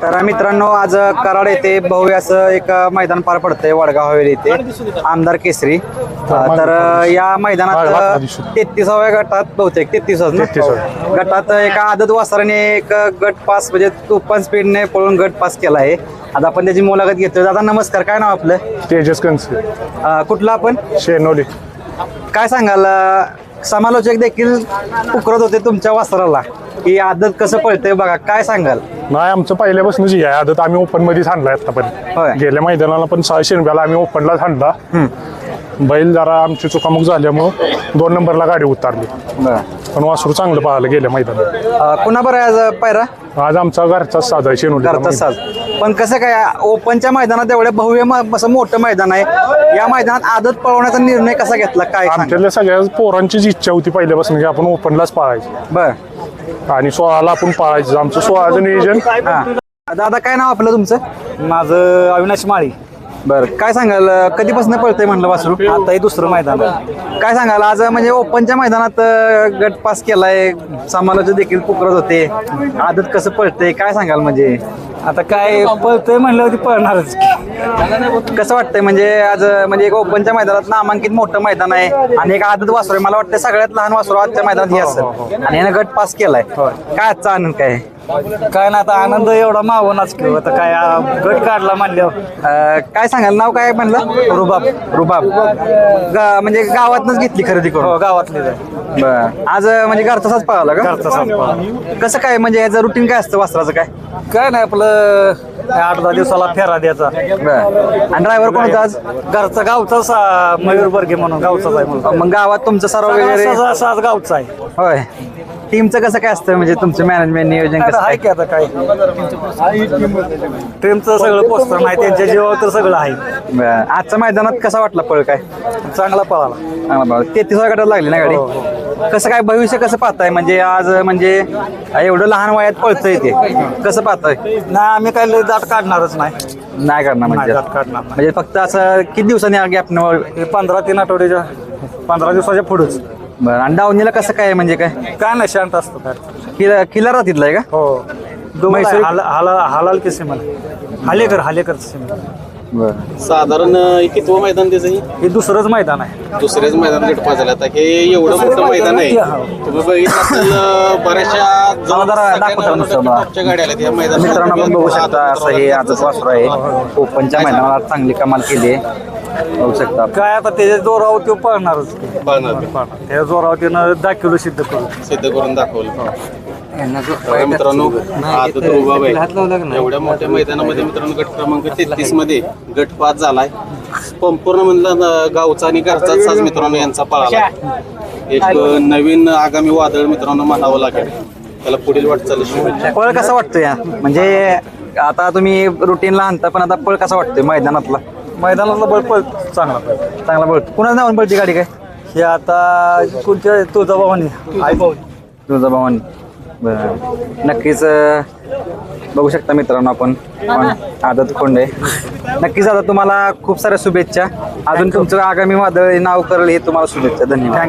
तर मित्रांनो आज कराड येथे भव्य असं एक मैदान पार पडतंय वडगाव हवेली येथे. आमदार केसरी. तर या मैदानात तेहतीसाव्या गटात बहुतेक तेहतीस गटात एका आदत वासराने एक गट पास म्हणजे तुफान स्पीडने पळून गट पास केला आहे. आता आपण त्याची मुलाखत घेतोय. दादा नमस्कार. काय नाव आपलं? तेजस कंसे. कुठलं आपण? शेनोली. काय सांगाल समालोचक देखील पुकारत होते तुमच्या वासराला. की आदत कसं पळतंय बघा. काय सांगाल? नाही आमचं पहिल्यापासूनच ही आहे. आदत आम्ही ओपन मध्येच आणलाय होय. आतापर्यंत गेल्या मैदानाला पण सहा शेणब्याला आम्ही ओपनलाच आणला. बैल जरा आमची चुकामुक झाल्यामुळं दोन नंबरला गाडी उतारली. पण वासरू चांगलं पाहिलं गेल्या मैदानात. कुणा बरं आहे आज पैरा आज आमचा घरचाच साधा घरचा साज. पण कसं काय ओपनच्या मैदानात एवढ्या भव्य म- असं मोठं मैदान आहे. या मैदानात आदत पळवण्याचा निर्णय कसा घेतला? काय? आमच्यातल्या सगळ्या पोरांचीच इच्छा होती पहिल्यापासून की आपण ओपनलाच पाळायची. बर. आणि सोळाला आपण पाळायचं. आमचं सोळाचं नियोजन हा. दादा काय नाव आपलं तुमचं? माझं अविनाश माळी. बर काय सांगाल कधीपासून पळतंय म्हणलं वासरू? आता हे दुसरं मैदान आहे. काय सांगाल आज म्हणजे ओपनच्या मैदानात अं, गट पास केलाय समालोचक देखील पुकारत होते. आदत कसं पळतंय काय सांगाल म्हणजे? आता काय पळतोय म्हणलं होती पळणारच. कसं वाटतंय म्हणजे आज म्हणजे एक ओपनच्या मैदानात नामांकित मोठं मैदान आहे आणि एक आदत वासरू आहे. मला वाटतं सगळ्यात लहान वासरू आजच्या मैदानात हे असेल. आणि यानं गट पास केलाय. काय आजचा आनंद काय? आहे? काय ना आता आनंद एवढा मावनाच घेऊ आता काय आ, गट काढला म्हणल्यावर. अं, काय सांगाल नाव काय म्हणलं? रुबाब. रुबाब. गा- म्हणजे गावातनच घेतली खरेदी हो करून गावातले बर. आज अं, म्हणजे घरचाच पळाला का? घरचा संप कसं काय म्हणजे याचं रुटीन काय असतं वस्त्राचं काय? काय नाही आपलं आठ दहा दिवसाला फेरा द्यायचा. बर. आणि ड्रायव्हर कोण होता आज? घरचा गावचाच आ, मयूर बर्गे म्हणून गावचाच आहे म्हणून मग गावात तुमचं सर्व वगैरे असा आज गावचा आहे. होय. टीमचं कसं काय असतं? म्हणजे तुमचं मॅनेजमेंट नियोजन कसं आहे काय? की आता काय? ट्रेनचं सगळं पोस्टर नाही त्यांच्या जीवावर तर सगळं आहे. बरं. आजच्या मैदानात कसा वाटला पळ काय? चांगला पळाला. चांगला पळ तेहतीस गटात लागली ना गाडी? कसं काय भविष्य कसं पाहताय? म्हणजे आज म्हणजे एवढं लहान वयात पळतंय ते. कसं पाहताय? नाही आम्ही काय लय दाट काढणारच नाही. नाही करणार नाही म्हणजे दाट काढणार नाही. म्हणजे फक्त असं किती दिवसांनी गॅप हे पंधरा तीन आठवड्याच्या पंधरा दिवसाच्या पुढेच. बरं आणि डावणीला कसं काय म्हणजे काय? काय नाही शांत असतो काय. किल्ला किल्ला राहतीतला आहे का? हो. म्हैसूर- हाल हाल हालाल की सिमल हालेकर हालेकर सिमल बरं. साधारण अं, कितवं मैदान त्याचं हे? हे दुसरंच मैदान आहे. दुसऱ्याच मैदान गटपा झालं. आता हे एवढं मोठं मैदान आहे. तुम्ही बघितलं असेल अं, बऱ्याचशा मला जरा दाखवता नुसतं मला. टॉपच्या गाड्या आल्या या मैदानात मित्रांनो आपण बघू शकता असं हे आजच वासरू आहे. ओपनच्या मैदानात चांगली कमाल केली आहे. बघू शकता. काय आता त्याच्या जोरावर तो पळणारच की. पळणार. त्याच्या जोरावर त्यानं दहा किलो सिद्ध करू सिद्ध करून दाखवलं. बघा. मित्रांनो आता तर उभा आहे. एवढ्या मोठ्या मैदानामध्ये मित्रांनो गट क्रमांक तेहतीसमध्ये गट पास झालाय. संपूर्ण म्हणलं ना, गावचा आणि घरचाच साज मित्रांनो यांचा पळाला एक नवीन आगामी वादळ मित्रांनो म्हणावं लागेल. त्याला पुढील वाटचाल शुभेच्छा पळ कसा वाटतोय या म्हणजे आता तुम्ही रुटीनला आणता पण आता पळ कसा वाटतोय मैदानातला? मैदानातला बळ पळ चांगला पळ. चांगला पळ कुणाच नावाने पळती गाडी काय? हे आता कोणत्या तुळजाभवानी. आई तुझा भावानी बरं. नक्कीच अं, बघू शकता मित्रांनो आपण. पण आदत कोंडे. नक्कीच आता तुम्हाला खूप साऱ्या शुभेच्छा. अजून तुमचं आगामी वादळ नाव करेल हे तुम्हाला शुभेच्छा. धन्यवाद.